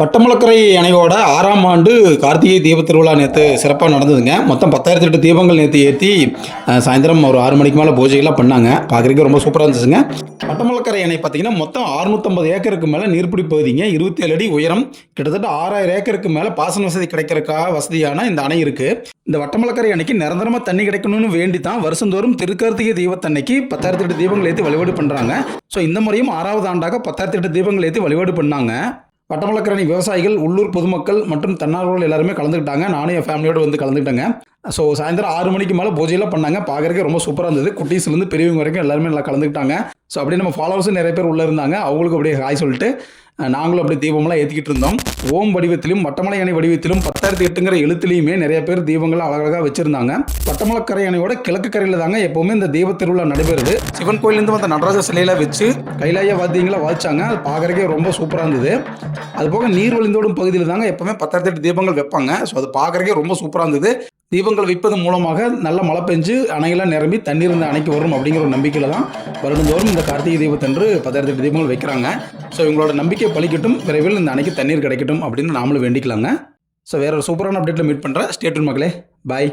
வட்டமலக்கரை அணையோட ஆறாம் ஆண்டு கார்த்திகை தீப திருவிழா நேற்று சிறப்பாக நடந்ததுங்க. மொத்தம் பத்தாயிரத்தி எட்டு தீபங்கள் நேற்று ஏற்றி சாயந்தரம் ஒரு ஆறு மணிக்கு மேலே பூஜைகள்லாம் பண்ணாங்க. பார்க்குறதுக்கு ரொம்ப சூப்பராக இருந்துச்சுங்க. வட்டமலக்கரை அணை பார்த்தீங்கன்னா மொத்தம் 650 ஏக்கருக்கு மேலே நீர்பிடி பகுதிங்க இருபத்தி ஏழு அடி உயரம். கிட்டத்தட்ட ஆறாயிரம் ஏக்கருக்கு மேலே பாசன வசதி கிடைக்கிறதுக்காக வசதியான இந்த அணை இருக்குது இந்த வட்டமலக்கரை அணைக்கு நிரந்தரமாக தண்ணி கிடைக்கணும்னு வேண்டி தான் வருஷந்தோறும் திருக்கார்த்திகை தீபத்தன்னைக்கு பத்தாயிரத்தி எட்டு தீபங்கள் ஏற்றி வழிபாடு பண்ணுறாங்க ஸோ இந்த முறையும் ஆறாவது ஆண்டாக பத்தாயிரத்தி எட்டு தீபங்கள் ஏற்றி வழிபாடு பண்ணாங்க. வட்டமலக்கரணி விவசாயிகள் உள்ளூர் பொதுமக்கள் மற்றும் தன்னார்வலர்கள் எல்லாருமே கலந்துக்கிட்டாங்க. நானும் என் ஃபேமிலியோடு வந்து கலந்துக்கிட்டேங்க. ஸோ சாயந்தரம் ஆறு மணிக்கு மேலே பூஜையெல்லாம் பண்ணாங்க. பார்க்குறதுக்கு ரொம்ப சூப்பராக இருந்தது. குட்டீஸ்லேருந்து பெரியவங்க வரைக்கும் எல்லாருமே நல்லா கலந்துக்கிட்டாங்க. ஸோ அப்படியே நம்ம ஃபாலோவர்ஸும் நிறைய பேர் உள்ளே இருந்தாங்க. அவங்களுக்கு அப்படியே ஹாய் சொல்லிட்டு நாங்களும் அப்படி தீபம்லாம் ஏற்றிக்கிட்டு இருந்தோம். ஓம் வடிவத்திலும் வட்டமலை அணை வடிவத்திலும் பத்தாயிரத்தி எட்டுங்கிற எழுத்துலையுமே நிறைய பேர் தீபங்கள் அழகழகாக வச்சுருந்தாங்க. வட்டமலக்கரை அணையோட கிழக்கு கரையில் தாங்க எப்போவுமே இந்த தீப திருவிழா நடைபெறுது. சிவன் கோயிலேருந்து வந்த நடராஜ சிலையில வச்சு கைலாய வாத்தியங்களை வாதிச்சாங்க அது பார்க்குறக்கே ரொம்ப சூப்பராக இருந்தது. அது போக நீர் வழிந்தோடும் பகுதியில் தாங்க எப்போவுமே பத்தாயிரத்தி எட்டு தீபங்கள் வைப்பாங்க. ஸோ அது பார்க்குறக்கே ரொம்ப சூப்பராக இருந்தது. தீபங்கள் வைப்பதன் மூலமாக நல்ல மழை பெஞ்சு அணையெல்லாம் நிரம்பி தண்ணீர் இந்த அணைக்கு வரும் அப்படிங்கிற ஒரு நம்பிக்கையில் தான் வருடந்தோறும் இந்த கார்த்திகை தீபத்தன்று பத்தாயிரத்தி தீபங்கள் வைக்கிறாங்க. ஸோ இவங்களோட நம்பிக்கை பலிக்கட்டும் விரைவில் இந்த அணைக்கு தண்ணீர் கிடைக்கட்டும் அப்படின்னு நாமளும் வேண்டிக்கலாங்க. ஸோ வேற ஒரு சூப்பரான அப்டேட்டில் மீட் பண்ணுறேன் ஸ்டேட்யூன் மக்களே. பாய்